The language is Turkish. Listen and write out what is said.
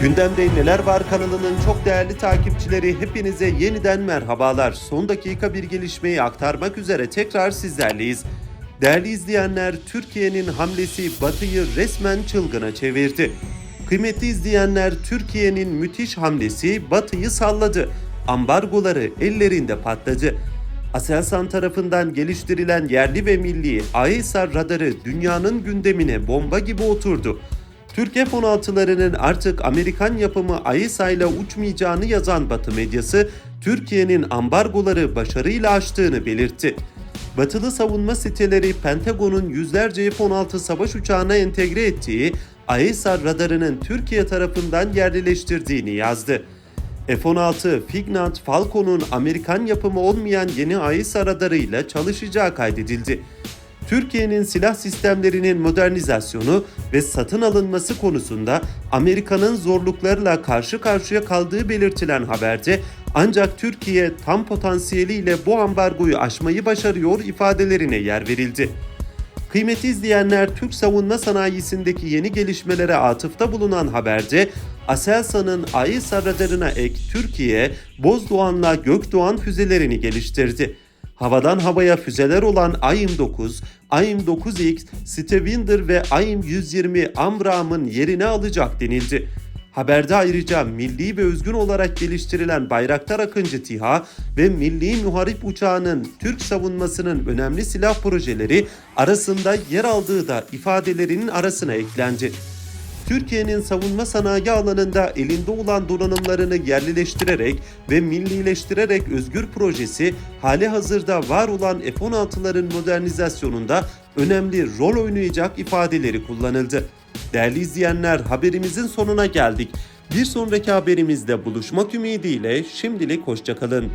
Gündemde Neler Var kanalının çok değerli takipçileri hepinize yeniden merhabalar. Son dakika bir gelişmeyi aktarmak üzere tekrar sizlerleyiz. Değerli izleyenler, Türkiye'nin hamlesi Batı'yı resmen çılgına çevirdi. Kıymetli izleyenler, Türkiye'nin müthiş hamlesi Batı'yı salladı. Ambargoları ellerinde patladı. Aselsan tarafından geliştirilen yerli ve milli AESA radarı dünyanın gündemine bomba gibi oturdu. Türk F-16'larının artık Amerikan yapımı AESA ile uçmayacağını yazan Batı medyası, Türkiye'nin ambargoları başarıyla aştığını belirtti. Batılı savunma siteleri Pentagon'un yüzlerce F-16 savaş uçağına entegre ettiği AESA radarının Türkiye tarafından yerleştirdiğini yazdı. F-16 Fignant Falcon'un Amerikan yapımı olmayan yeni AESA radarıyla çalışacağı kaydedildi. Türkiye'nin silah sistemlerinin modernizasyonu ve satın alınması konusunda Amerika'nın zorluklarla karşı karşıya kaldığı belirtilen haberde ancak Türkiye tam potansiyeliyle bu ambargoyu aşmayı başarıyor ifadelerine yer verildi. Kıymetli izleyenler Türk savunma sanayisindeki yeni gelişmelere atıfta bulunan haberde Aselsan'ın AESA radarına ek Türkiye, Bozdoğan'la Gökdoğan füzelerini geliştirdi. Havadan havaya füzeler olan AIM-9, AIM-9X, Stevinder ve AIM-120 Amram'ın yerini alacak denildi. Haberde ayrıca milli ve özgün olarak geliştirilen Bayraktar Akıncı TİHA ve Milli Muharip Uçağı'nın Türk savunmasının önemli silah projeleri arasında yer aldığı da ifadelerinin arasına eklendi. Türkiye'nin savunma sanayi alanında elinde olan donanımlarını yerlileştirerek ve millileştirerek özgür projesi hali hazırda var olan F-16'ların modernizasyonunda önemli rol oynayacak ifadeleri kullanıldı. Değerli izleyenler haberimizin sonuna geldik. Bir sonraki haberimizde buluşmak ümidiyle şimdilik hoşçakalın.